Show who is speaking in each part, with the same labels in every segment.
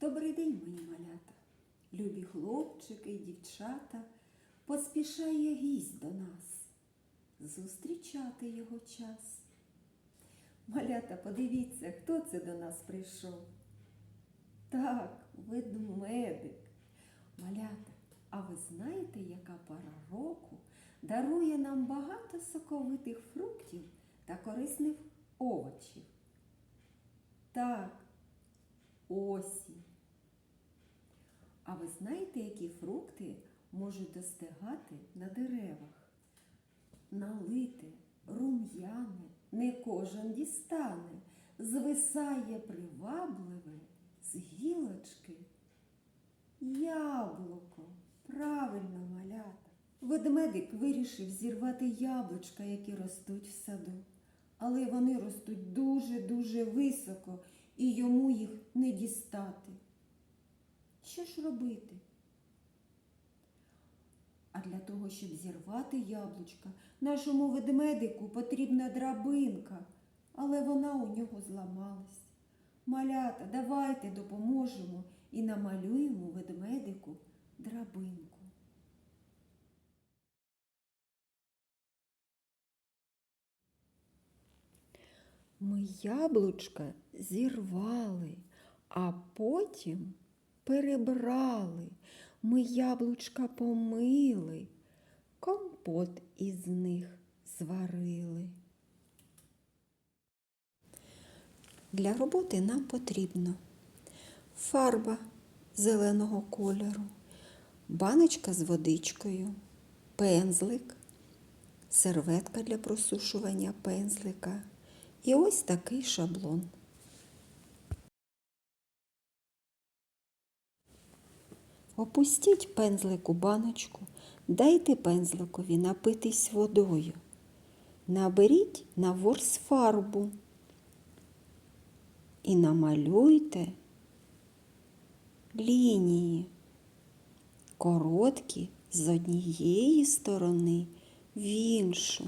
Speaker 1: Добрий день, мої малята, любі хлопчики і дівчата, поспішає гість до нас, зустрічати його час. Малята, подивіться, хто це до нас прийшов. Так, ведмедик. Малята, а ви знаєте, яка пора року дарує нам багато соковитих фруктів та корисних овочів? Так, осінь. А ви знаєте, які фрукти можуть достигати на деревах? Налите, рум'яне, не кожен дістане, звисає привабливе з гілочки. Яблуко, правильно малята. Ведмедик вирішив зірвати яблучка, які ростуть в саду. Але вони ростуть дуже-дуже високо і йому їх не дістати. Що ж робити? А для того, щоб зірвати яблучка, нашому ведмедику потрібна драбинка, але вона у нього зламалась. Малята, давайте допоможемо і намалюємо ведмедику драбинку. Ми яблучка зірвали, а потім перебрали. Ми яблучка помили, компот із них зварили. Для роботи нам потрібно фарба зеленого кольору, баночка з водичкою, пензлик, серветка для просушування пензлика і ось такий шаблон. Опустіть пензлик у баночку, дайте пензликові напитись водою. Наберіть на ворс фарбу і намалюйте лінії, короткі з однієї сторони в іншу.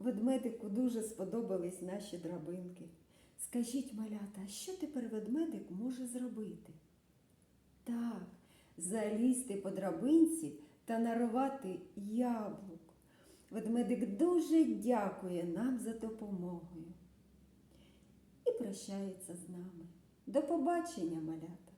Speaker 1: Ведмедику дуже сподобались наші драбинки. Скажіть, малята, що тепер ведмедик може зробити? Так, залізти по драбинці та нарвати яблук. Ведмедик дуже дякує нам за допомогою і прощається з нами. До побачення, малята!